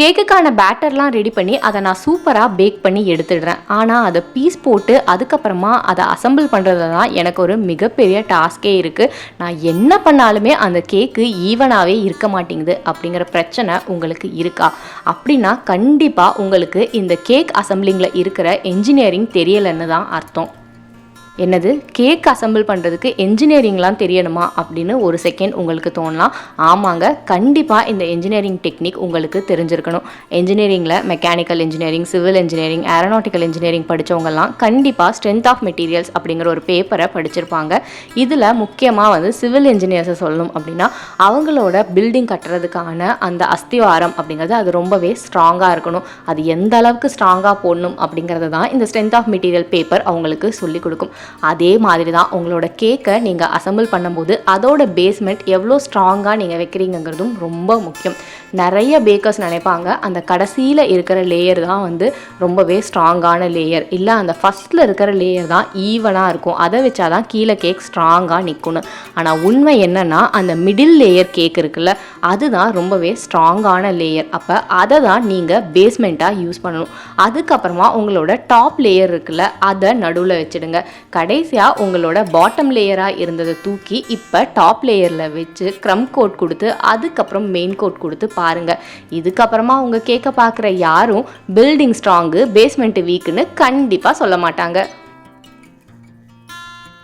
கேக்குக்கான பேட்டர்லாம் ready பண்ணி அதை நான் சூப்பராக பேக் பண்ணி எடுத்துடுறேன். ஆனால் அதை பீஸ் போட்டு அதுக்கப்புறமா அதை அசெம்பிள் பண்ணுறது தான் எனக்கு ஒரு மிகப்பெரிய டாஸ்கே இருக்குது நான் என்ன பண்ணாலுமே அந்த கேக்கு ஈவனாகவே இருக்க மாட்டேங்குது அப்படிங்கிற பிரச்சனை உங்களுக்கு இருக்கா? அப்படின்னா கண்டிப்பாக உங்களுக்கு இந்த கேக் அசம்பிளிங்கில் இருக்கிற என்ஜினியரிங் தெரியலைன்னு தான் அர்த்தம். என்னது கேக் அசம்பிள் பண்ணுறதுக்கு என்ஜினியரிங்லாம் தெரியணுமா? அப்படின்னு ஒரு செகண்ட் உங்களுக்கு தோணலாம். ஆமாங்க கண்டிப்பாக இந்த என்ஜினியரிங் டெக்னிக் உங்களுக்கு தெரிஞ்சிருக்கணும். என்ஜினியரிங்கில் mechanical engineering civil engineering aeronautical engineering படித்தவங்கலாம் கண்டிப்பாக ஸ்ட்ரென்த் ஆஃப் மெட்டீரியல்ஸ் அப்படிங்கிற ஒரு பேப்பரை படிச்சிருப்பாங்க. இதில் முக்கியமாக வந்து சிவில் இன்ஜினியர்ஸை சொல்லணும் அப்படின்னா அவங்களோட பில்டிங் கட்டுறதுக்கான அந்த அஸ்திவாரம் அப்படிங்கிறது அது ரொம்பவே ஸ்ட்ராங்காக இருக்கணும். அது எந்த அளவுக்கு ஸ்ட்ராங்காக போடணும் அப்படிங்கிறது தான் இந்த ஸ்ட்ரென்த் ஆஃப் மெட்டீரியல் பேப்பர் அவங்களுக்கு சொல்லிக் கொடுக்கும். அதே மாதிரி தான் உங்களோட கேக்கை நீங்கள் அசம்பிள் பண்ணும்போது அதோட பேஸ்மெண்ட் எவ்வளோ ஸ்ட்ராங்காக நீங்கள் வைக்கிறீங்கிறதும் ரொம்ப முக்கியம். நிறைய பேக்கர்ஸ் நினைப்பாங்க அந்த கடைசியில் இருக்கிற லேயர் தான் வந்து ரொம்பவே ஸ்ட்ராங்கான லேயர் இல்லை அந்த ஃபஸ்ட்டில் இருக்கிற லேயர் தான் ஈவனாக இருக்கும். அதை வச்சா தான் கீழே கேக் ஸ்ட்ராங்காக நிற்கணும் ஆனால் உண்மை என்னென்னா அந்த மிடில் லேயர் கேக் இருக்குல்ல அதுதான் ரொம்பவே ஸ்ட்ராங்கான லேயர் அப்போ அதை தான் நீங்கள் பேஸ்மெண்ட்டாக யூஸ் பண்ணணும். அதுக்கப்புறமா உங்களோட டாப் லேயர் இருக்குல்ல அதை நடுவில் வச்சிடுங்க. கடைசியாக உங்களோட பாட்டம் லேயராக இருந்ததை தூக்கி இப்போ டாப் லேயரில் வச்சு க்ரம் கோட் கொடுத்து அதுக்கப்புறம் மெயின் கோட் கொடுத்து பாருங்கள் இதுக்கப்புறமா அவங்க கேட்க பார்க்குற யாரும் பில்டிங் ஸ்ட்ராங்கு பேஸ்மெண்ட்டு வீக்குன்னு கண்டிப்பாக சொல்ல மாட்டாங்க.